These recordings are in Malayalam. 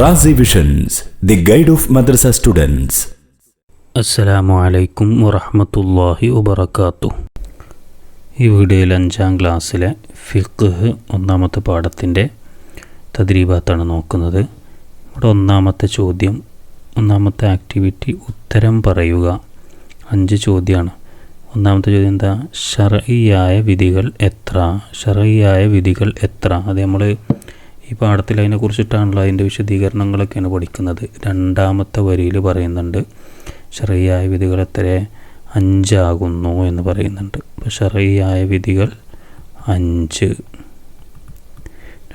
Razi visions the guide of madrasa students അസ്സലാമു അലൈക്കും വറഹ്മത്തുള്ളാഹി വബറകാത്തു ഈ വീഡിയോയിൽ അഞ്ചാം ക്ലാസ്സിലെ ഫിഖ് ഒന്നാമത്തെ പാഠത്തിന്റെ തദ്രീബാത്താണ് നോക്കുന്നത്. ഇവിടെ ഒന്നാമത്തെ ചോദ്യം ഒന്നാമത്തെ ആക്ടിവിറ്റി ഉത്തരം പറയുക. അഞ്ച് ചോദ്യമാണ്. ഒന്നാമത്തെ ചോദ്യം എന്താ? ഷറയായ വിധികൾ എത്ര? ഷറയായ വിധികൾ എത്ര? അത് നമ്മൾ ഈ പാഠത്തിൽ അതിനെക്കുറിച്ചിട്ടാണല്ലോ അതിന്റെ വിശദീകരണങ്ങളൊക്കെയാണ് പഠിക്കുന്നത്. രണ്ടാമത്തെ വരിയിൽ പറയുന്നുണ്ട് ഷറിയായ വിധികൾ എത്ര? അഞ്ചാകുന്നു എന്ന് പറയുന്നുണ്ട്. അപ്പോൾ ഷറിയായ വിധികൾ അഞ്ച്.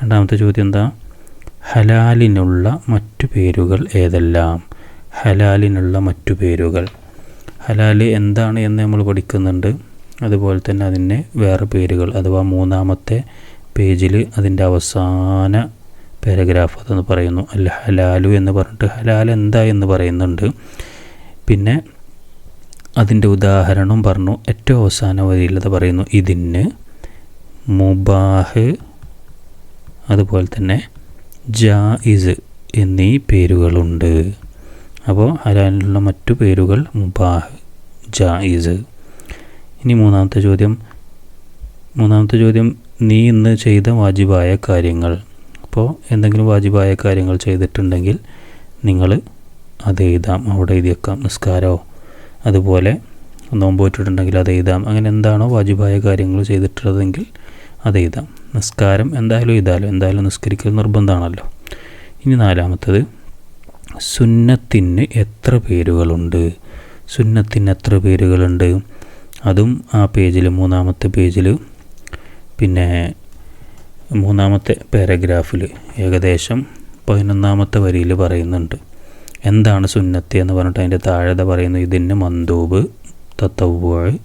രണ്ടാമത്തെ ചോദ്യം എന്താ? ഹലാലിനുള്ള മറ്റു പേരുകൾ ഏതെല്ലാം? ഹലാലിനുള്ള മറ്റു പേരുകൾ. ഹലാൽ എന്താണ് എന്ന് നമ്മൾ പഠിക്കുന്നുണ്ട്. അതുപോലെ തന്നെ അതിന് വേറെ പേരുകൾ അഥവാ മൂന്നാമത്തെ പേജിൽ അതിന്റെ അവസാന പാരഗ്രാഫ് അതെന്ന് പറയുന്നു. അല്ല ഹലാലു എന്ന് പറഞ്ഞിട്ട് ഹലാൽ എന്താ എന്ന് പറയുന്നുണ്ട്. പിന്നെ അതിന്റെ ഉദാഹരണം പറഞ്ഞു. ഏറ്റവും അവസാന വരിയിൽ അത് പറയുന്നു. ഇതിന് മുബാഹ് അതുപോലെ തന്നെ ജായിസ് എന്നീ പേരുകളുണ്ട്. അപ്പോൾ ഹലാലിനുള്ള മറ്റു പേരുകൾ മുബാഹ് ജായിസ്. ഇനി മൂന്നാമത്തെ ചോദ്യം. മൂന്നാമത്തെ ചോദ്യം നീ ഇന്ന് ചെയ്ത വാജിബായ കാര്യങ്ങൾ. അപ്പോൾ എന്തെങ്കിലും വാജിബായ കാര്യങ്ങൾ ചെയ്തിട്ടുണ്ടെങ്കിൽ നിങ്ങൾ അത് എഴുതാം. അവിടെ എഴുതി വെക്കാം. നിസ്കാരമോ? അതുപോലെ നോമ്പ് പോയിട്ടുണ്ടെങ്കിൽ അത് എഴുതാം. അങ്ങനെ എന്താണോ വാജിബായ കാര്യങ്ങൾ ചെയ്തിട്ടുള്ളതെങ്കിൽ അത് എഴുതാം. നിസ്കാരം എന്തായാലും എഴുതാലോ? എന്തായാലും നിസ്കരിക്കൽ നിർബന്ധമാണല്ലോ. ഇനി നാലാമത്തത് സുന്നത്തിന് എത്ര പേരുകളുണ്ട്? സുന്നത്തിന് എത്ര പേരുകളുണ്ട്? അതും ആ പേജിൽ മൂന്നാമത്തെ പേജിൽ പിന്നെ മൂന്നാമത്തെ പാരഗ്രാഫിൽ ഏകദേശം പതിനൊന്നാമത്തെ വരിയിൽ പറയുന്നുണ്ട്. എന്താണ് സുന്നത്ത് എന്ന് പറഞ്ഞിട്ട് അതിന്റെ താഴെ പറയുന്നു. ഇതിന് മന്ദൂബ് തത്തവ്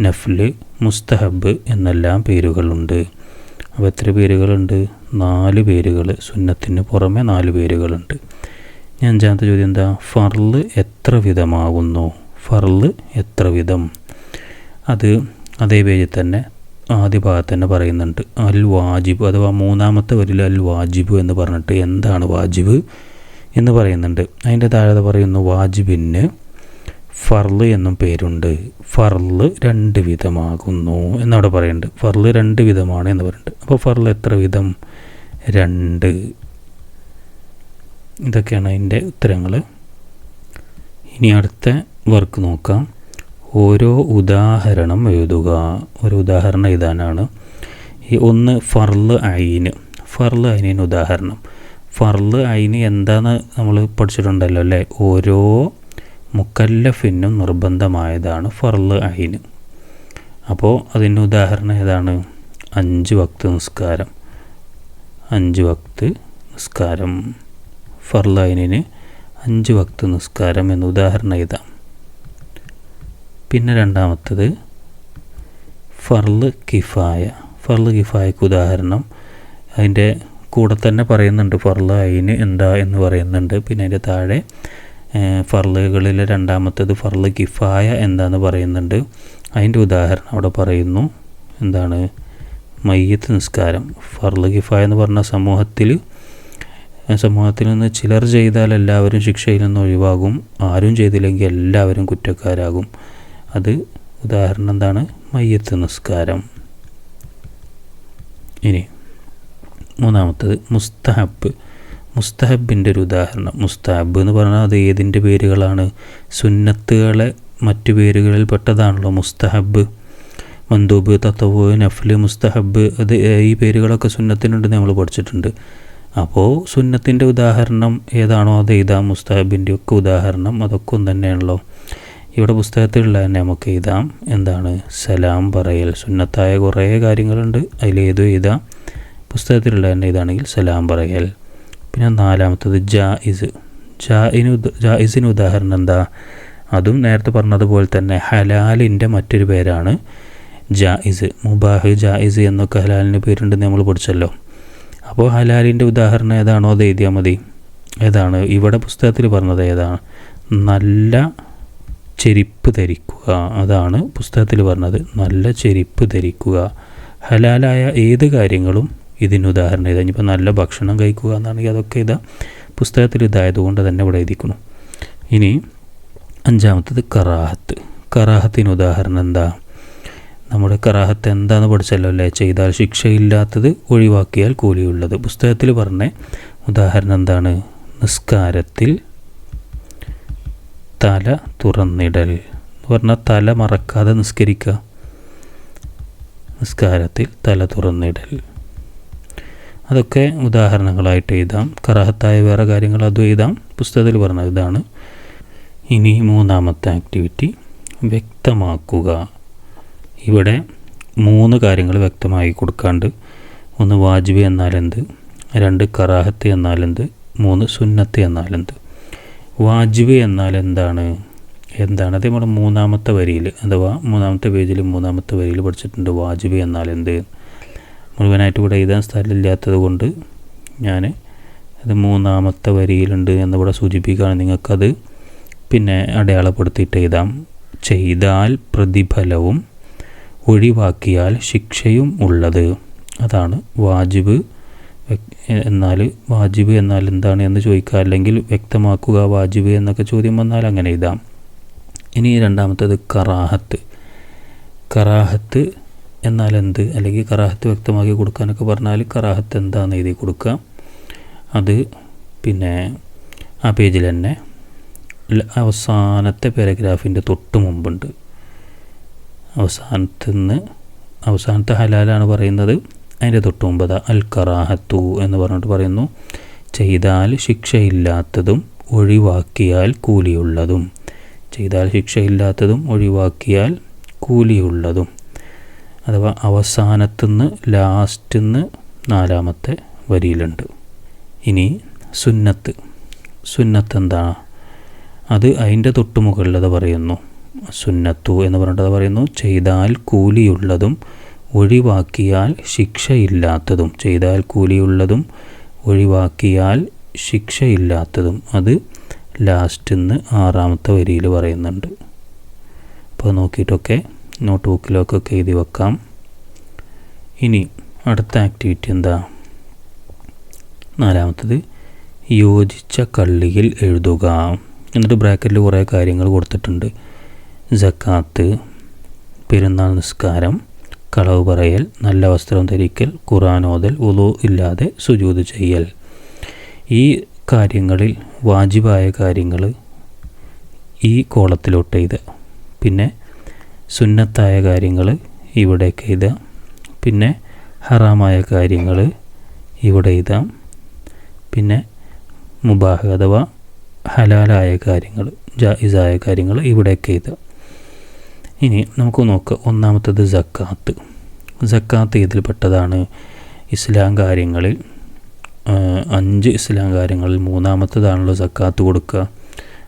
നഫ്ല് മുസ്തഹബ് എന്നെല്ലാം പേരുകളുണ്ട്. അപ്പോൾ എത്ര പേരുകളുണ്ട്? നാല് പേരുകൾ സുന്നത്തിന് പുറമെ നാല് പേരുകളുണ്ട്. ഞാൻ അഞ്ചാമത്തെ ചോദ്യം എന്താ? ഫർൾ എത്ര വിധമാകുന്നു ഫർൾ എത്ര വിധം? അത് അതേ പേജിൽ തന്നെ ആദ്യ ഭാഗത്ത് തന്നെ പറയുന്നുണ്ട് അൽ വാജിബ് അഥവാ മൂന്നാമത്തെ വരിൽ അൽ വാജിബ് എന്ന് പറഞ്ഞിട്ട് എന്താണ് വാജിബ് എന്ന് പറയുന്നുണ്ട്. അതിന്റെ താഴെ പറയുന്നു വാജിബിന് ഫർൾ എന്നും പേരുണ്ട്. ഫർൾ രണ്ട് വിധമാകുന്നു എന്നവിടെ പറയുന്നുണ്ട്. ഫർൾ രണ്ട് വിധമാണ് എന്ന് പറയുന്നുണ്ട്. അപ്പോൾ ഫർൾ എത്ര വിധം? രണ്ട്. ഇതൊക്കെയാണ് അതിന്റെ ഉത്തരങ്ങൾ. ഇനി അടുത്ത വർക്ക് നോക്കാം. ഓരോ ഉദാഹരണം എഴുതുക. ഒരു ഉദാഹരണം എഴുതാനാണ്. ഈ ഒന്ന് ഫർൾ അയിന് ഫർൾ അയിനിന് ഉദാഹരണം. ഫർൾ അയിന് എന്താന്ന് നമ്മൾ പഠിച്ചിട്ടുണ്ടല്ലോ അല്ലേ? ഓരോ മുക്കല്ലഫിനും നിർബന്ധമായതാണ് ഫർൾ അയിന് അപ്പോൾ അതിന് ഉദാഹരണം ഏതാണ്? അഞ്ച് വക്ത് നിസ്കാരം. അഞ്ച് വക്ത് നിസ്കാരം. ഫർൾ അഞ്ച് വക്ത് നിസ്കാരം എന്ന ഉദാഹരണം എഴുതാം. പിന്നെ രണ്ടാമത്തത് ഫർൾ കിഫായ. ഫർൾ കിഫായക്ക് ഉദാഹരണം. അതിന്റെ കൂടെ തന്നെ പറയുന്നുണ്ട് ഫർൾ അയിന് എന്താ എന്ന് പറയുന്നുണ്ട്. പിന്നെ അതിന്റെ താഴെ ഫർളുകളിലെ രണ്ടാമത്തത് ഫർൾ കിഫായ എന്താന്ന് പറയുന്നുണ്ട്. അതിന്റെ ഉദാഹരണം അവിടെ പറയുന്നു. എന്താണ്? മയ്യത്ത് നിസ്കാരം. ഫർൾ കിഫായ എന്ന് പറഞ്ഞ സമൂഹത്തിൽ സമൂഹത്തിൽ നിന്ന് ചിലർ ചെയ്താൽ എല്ലാവരും ശിക്ഷയിൽ നിന്ന് ഒഴിവാകും. ആരും ചെയ്തില്ലെങ്കിൽ എല്ലാവരും കുറ്റക്കാരാകും. അത് ഉദാഹരണം എന്താണ്? മയ്യത്ത് നിസ്കാരം. ഇനി മൂന്നാമത്തത് മുസ്തഹബ്. മുസ്തഹബിന്റെ ഒരു ഉദാഹരണം. മുസ്തഹബ് എന്ന് പറഞ്ഞാൽ അത് ഏതിന്റെ പേരുകളാണ്? സുന്നത്തുകളെ മറ്റു പേരുകളിൽ പെട്ടതാണല്ലോ മുസ്തഹബ്. മന്ദൂബ് തത്തവ് നഫ്ല് മുസ്തഹബ് അത് ഈ പേരുകളൊക്കെ സുന്നത്തിനുണ്ട് നമ്മൾ പഠിച്ചിട്ടുണ്ട്. അപ്പോൾ സുന്നത്തിന്റെ ഉദാഹരണം ഏതാണോ അത് എഴുതാം മുസ്തഹബിന്റെ ഒക്കെ ഉദാഹരണം അതൊക്കെ ഒന്ന് തന്നെയാണല്ലോ. ഇവിടെ പുസ്തകത്തിലുള്ള നമുക്ക് എഴുതാം. എന്താണ്? സലാം പറയൽ സുന്നത്തായ കുറേ കാര്യങ്ങളുണ്ട്. അതിലേതും എഴുതാം. പുസ്തകത്തിലുള്ള തന്നെ ഇതാണെങ്കിൽ സലാം പറയൽ. പിന്നെ നാലാമത്തത് ജായിസ് ജായിന് ജായിസിന് ഉദാഹരണം എന്താ? അതും നേരത്തെ പറഞ്ഞതുപോലെ തന്നെ ഹലാലിന്റെ മറ്റൊരു പേരാണ് ജായിസ് മുബാഹ് ജായിസ് എന്നൊക്കെ ഹലാലിന്റെ പേരുണ്ടെന്ന് നമ്മൾ പഠിച്ചല്ലോ. അപ്പോൾ ഹലാലിന്റെ ഉദാഹരണം ഏതാണോ അത് എഴുതിയാൽ മതി. ഏതാണ്? ഇവിടെ പുസ്തകത്തിൽ പറഞ്ഞത് ഏതാണ്? നല്ല ചെരിപ്പ് ധരിക്കുക. അതാണ് പുസ്തകത്തിൽ പറഞ്ഞത്. നല്ല ചെരിപ്പ് ധരിക്കുക. ഹലാലായ ഏത് കാര്യങ്ങളും ഇതിന് ഉദാഹരണം ഇതാ ഇനിയിപ്പോൾ നല്ല ഭക്ഷണം കഴിക്കുക എന്നാണെങ്കിൽ അതൊക്കെ ഇതാ പുസ്തകത്തിൽ ഇതായതുകൊണ്ട് തന്നെ ഇവിടെ എഴുതിക്കണം ഇനി അഞ്ചാമത്തത് കറാഹത്ത്. കറാഹത്തിന് ഉദാഹരണം എന്താ? നമ്മുടെ കറാഹത്ത് എന്താണെന്ന് പഠിച്ചല്ലോ അല്ലേ? ചെയ്താൽ ശിക്ഷയില്ലാത്തത് ഒഴിവാക്കിയാൽ കൂലിയുള്ളത്. പുസ്തകത്തിൽ പറഞ്ഞ ഉദാഹരണം എന്താണ്? നിസ്കാരത്തിൽ തല തുറന്നിടൽ എന്ന് പറഞ്ഞാൽ തല മറക്കാതെ നിസ്കരിക്കുക. നിസ്കാരത്തിൽ തല തുറന്നിടൽ. അതൊക്കെ ഉദാഹരണങ്ങളായിട്ട് എഴുതാം. കറാഹത്തായ വേറെ കാര്യങ്ങൾ അതും എഴുതാം. പുസ്തകത്തിൽ പറഞ്ഞ ഇതാണ്. ഇനി മൂന്നാമത്തെ ആക്ടിവിറ്റി വ്യക്തമാക്കുക. ഇവിടെ മൂന്ന് കാര്യങ്ങൾ വ്യക്തമായി കൊടുക്കാണ്ട് ഒന്ന് വാജിബ് എന്നാലെന്ത് രണ്ട് കറാഹത്ത് എന്നാലെന്ത് മൂന്ന് സുന്നത്ത് എന്നാലെന്ത്. വാജിബ് എന്നാൽ എന്താണ്? എന്താണ്? അത് നമ്മുടെ മൂന്നാമത്തെ വരിയിൽ അഥവാ മൂന്നാമത്തെ പേജിൽ മൂന്നാമത്തെ വരിയിൽ പഠിച്ചിട്ടുണ്ട് വാജിബ് എന്നാൽ എന്ത്? മുഴുവനായിട്ട് ഇവിടെ എഴുതാൻ സ്ഥലമില്ലാത്തത് കൊണ്ട് ഞാൻ അത് മൂന്നാമത്തെ വരിയിലുണ്ട് എന്നിവിടെ സൂചിപ്പിക്കുകയാണ്. നിങ്ങൾക്കത് പിന്നെ അടയാളപ്പെടുത്തിയിട്ട് എഴുതാം. ചെയ്താൽ പ്രതിഫലവും ഒഴിവാക്കിയാൽ ശിക്ഷയും ഉള്ളത്. അതാണ് വാജിബ് എന്നാൽ വാജിബ് എന്നാൽ എന്താണ് എന്ന് ചോദിക്കുക അല്ലെങ്കിൽ വ്യക്തമാക്കുക വാജിബ് എന്നൊക്കെ ചോദ്യം വന്നാൽ അങ്ങനെ എഴുതാം. ഇനി രണ്ടാമത്തേത് കറാഹത്ത്. കറാഹത്ത് എന്നാൽ എന്ത്? അല്ലെങ്കിൽ കറാഹത്ത് വ്യക്തമാക്കി കൊടുക്കാനൊക്കെ പറഞ്ഞാൽ കറാഹത്ത് എന്താണെന്ന് എഴുതി കൊടുക്കുക. അത് പിന്നെ ആ പേജിൽ തന്നെ അവസാനത്തെ പാരഗ്രാഫിന്റെ തൊട്ട് മുമ്പുണ്ട്. അവസാനത്തുനിന്ന് അവസാനത്തെ ഹലാലാണ് പറയുന്നത്. അതിന്റെ തൊട്ട് മുമ്പത് അൽ കറാഹത്തു എന്ന് പറഞ്ഞിട്ട് പറയുന്നു. ചെയ്താൽ ശിക്ഷയില്ലാത്തതും ഒഴിവാക്കിയാൽ കൂലിയുള്ളതും. ചെയ്താൽ ശിക്ഷയില്ലാത്തതും ഒഴിവാക്കിയാൽ കൂലിയുള്ളതും. അഥവാ അവസാനത്തുനിന്ന് ലാസ്റ്റിന്ന് നാലാമത്തെ വരിയിലുണ്ട്. ഇനി സുന്നത്ത്. സുന്നത്ത് എന്താണ് അത് അതിന്റെ തൊട്ടുമുകളിലത് പറയുന്നു. സുന്നത്തു എന്ന് പറഞ്ഞിട്ട് പറയുന്നു. ചെയ്താൽ കൂലിയുള്ളതും ഒഴിവാക്കിയാൽ ശിക്ഷയില്ലാത്തതും ചെയ്താൽ കൂലിയുള്ളതും ഒഴിവാക്കിയാൽ ശിക്ഷയില്ലാത്തതും. അത് ലാസ്റ്റ് നിന്ന് ആറാമത്തെ വരിയിൽ പറയുന്നുണ്ട്. അപ്പോൾ നോക്കിയിട്ടൊക്കെ നോട്ട് ബുക്കിലൊക്കെ എഴുതി വെക്കാം. ഇനി അടുത്ത ആക്ടിവിറ്റി എന്താ? നാലാമത്തത് യോജിച്ച കള്ളിയിൽ എഴുതുക. എന്നിട്ട് ബ്രാക്കറ്റിൽ കുറേ കാര്യങ്ങൾ കൊടുത്തിട്ടുണ്ട്. ജക്കാത്ത് പെരുന്നാൾ നിസ്കാരം കളവ് പറയൽ നല്ല വസ്ത്രം ധരിക്കൽ ഖുറാനോദൽ ഉളു ഇല്ലാതെ സുജൂത് ചെയ്യൽ. ഈ കാര്യങ്ങളിൽ വാജിബായ കാര്യങ്ങൾ ഈ കോളത്തിലോട്ട് എഴുതുക പിന്നെ സുന്നത്തായ കാര്യങ്ങൾ ഇവിടേക്ക് എഴുതുക പിന്നെ ഹറാമായ കാര്യങ്ങൾ ഇവിടെ എഴുതാം പിന്നെ മുബാഹ് അഥവാ ഹലാലായ കാര്യങ്ങൾ ജായിസായ കാര്യങ്ങൾ ഇവിടേക്ക് എഴുതുക ഇനി നമുക്ക് നോക്കാം ഒന്നാമത്തത് ജക്കാത്ത് ജക്കാത്ത് ഇതിൽപ്പെട്ടതാണ് ഇസ്ലാം കാര്യങ്ങളിൽ അഞ്ച് ഇസ്ലാം കാര്യങ്ങളിൽ മൂന്നാമത്തതാണല്ലോ സക്കാത്ത് കൊടുക്കുക.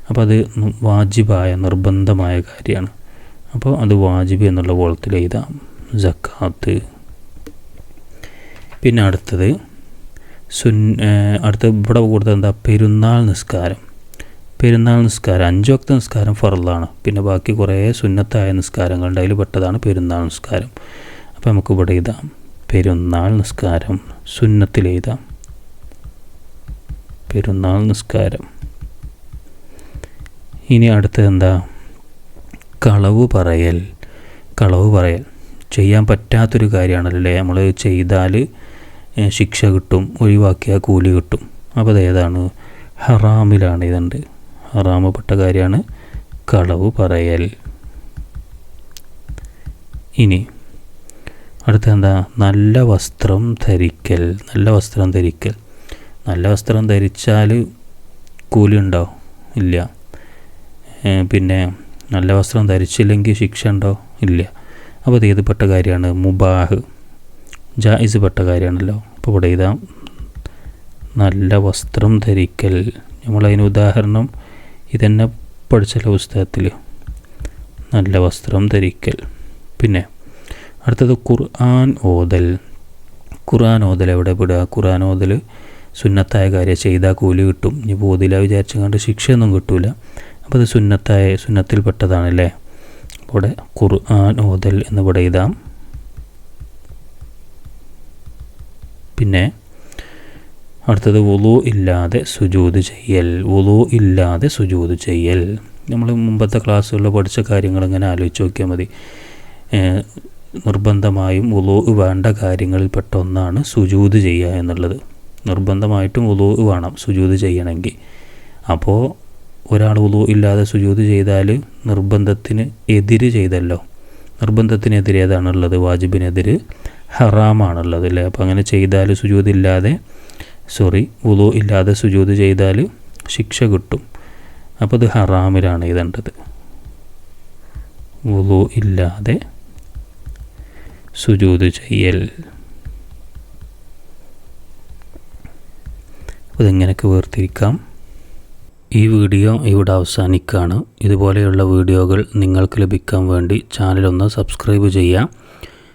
അപ്പോൾ അത് വാജിബായ നിർബന്ധമായ കാര്യമാണ്. അപ്പോൾ അത് വാജിബ് എന്നുള്ള കോളത്തിൽ എഴുതാം. ജക്കാത്ത് പിന്നെ അടുത്തത് സുൻ അടുത്ത ഇവിടെ കൊടുത്തത് എന്താ? പെരുന്നാൾ നിസ്കാരം. പെരുന്നാൾ നിസ്കാരം അഞ്ച് വക്ത നിസ്കാരം ഫറലാണ് പിന്നെ ബാക്കി കുറേ സുന്നത്തായ നിസ്കാരങ്ങളുണ്ട്. അതിൽ പെട്ടതാണ് പെരുന്നാൾ നിസ്കാരം. അപ്പോൾ നമുക്ക് ഇവിടെ എഴുതാം. പെരുന്നാൾ നിസ്കാരം സുന്നത്തിൽ എഴുതാം. പെരുന്നാൾ നിസ്കാരം. ഇനി അടുത്തത് എന്താ? കളവ് പറയൽ. കളവ് പറയൽ. ചെയ്യാൻ പറ്റാത്തൊരു കാര്യമാണല്ലേ? നമ്മൾ ചെയ്താൽ ശിക്ഷ കിട്ടും ഒഴിവാക്കിയാൽ കൂലി കിട്ടും. അപ്പോൾ അത് ഏതാണ്? ഹറാമിലാണ് ഇതുണ്ട്. ഹറാമപ്പെട്ട കാര്യമാണ് കളവ് പറയൽ. ഇനി അടുത്ത എന്താ? നല്ല വസ്ത്രം ധരിക്കൽ. നല്ല വസ്ത്രം ധരിക്കൽ. നല്ല വസ്ത്രം ധരിച്ചാൽ കൂലി ഉണ്ടോ? ഇല്ല. പിന്നെ നല്ല വസ്ത്രം ധരിച്ചില്ലെങ്കിൽ ശിക്ഷ ഉണ്ടോ? ഇല്ല. അപ്പോൾ അത് ഏതുപെട്ട കാര്യമാണ് മുബാഹ്. ജായിസ് പെട്ട കാര്യമാണല്ലോ. അപ്പോൾ ഇവിടെ ഇതാ. നല്ല വസ്ത്രം ധരിക്കൽ. നമ്മളതിന് ഉദാഹരണം ഇതന്നെ പഠിച്ചല്ല പുസ്തകത്തിൽ നല്ല വസ്ത്രം ധരിക്കൽ. പിന്നെ അടുത്തത് ഖുർആൻ ഓതൽ. ഖുർആൻ ഓതൽ എവിടെ വിടുക ഖുർആൻ ഓതൽ സുന്നത്തായ കാര്യം ചെയ്താൽ കൂലി കിട്ടും. ഇനി ഓതില കണ്ട് ശിക്ഷയൊന്നും കിട്ടൂല. അപ്പോൾ അത് സുന്നത്തായ സുന്നത്തിൽപ്പെട്ടതാണല്ലേ? ഇവിടെ ഖുർആൻ ഓതൽ എന്ന് ഇവിടെ ഇതാം പിന്നെ അടുത്തത് വുളു ഇല്ലാതെ സുജൂത് ചെയ്യൽ. വുളു ഇല്ലാതെ സുജൂത് ചെയ്യൽ. നമ്മൾ മുമ്പത്തെ ക്ലാസ്സുകളിൽ പഠിച്ച കാര്യങ്ങൾ ഇങ്ങനെ ആലോചിച്ച് നോക്കിയാൽ മതി. നിർബന്ധമായും വുളു വേണ്ട കാര്യങ്ങളിൽ ഒന്നാണ് സുജൂത് ചെയ്യുക എന്നുള്ളത്. നിർബന്ധമായിട്ടും വുളു വേണം സുജൂത് ചെയ്യണമെങ്കിൽ. അപ്പോൾ ഒരാൾ വുളു ഇല്ലാതെ സുജൂത് ചെയ്താൽ നിർബന്ധത്തിന് എതിര് ചെയ്തല്ലോ. നിർബന്ധത്തിനെതിരെ ഏതാണുള്ളത്? വാജിബിനെതിര് ഹറാമാണുള്ളത് അല്ലേ? അപ്പോൾ അങ്ങനെ ചെയ്താൽ സുജൂത് ഇല്ലാതെ സോറി വുളു ഇല്ലാതെ സുജൂത് ചെയ്താൽ ശിക്ഷ കിട്ടും. അപ്പോൾ ഇത് ഹറാമിലാണ് എഴുതേണ്ടത് വുളു ഇല്ലാതെ സുജൂത് ചെയ്യൽ. ഇതെങ്ങനെയൊക്കെ വേർതിരിക്കാം? ഈ വീഡിയോ ഇവിടെ അവസാനിക്കുകയാണ് ഇതുപോലെയുള്ള വീഡിയോകൾ നിങ്ങൾക്ക് ലഭിക്കാൻ വേണ്ടി ചാനലൊന്ന് സബ്സ്ക്രൈബ് ചെയ്യാം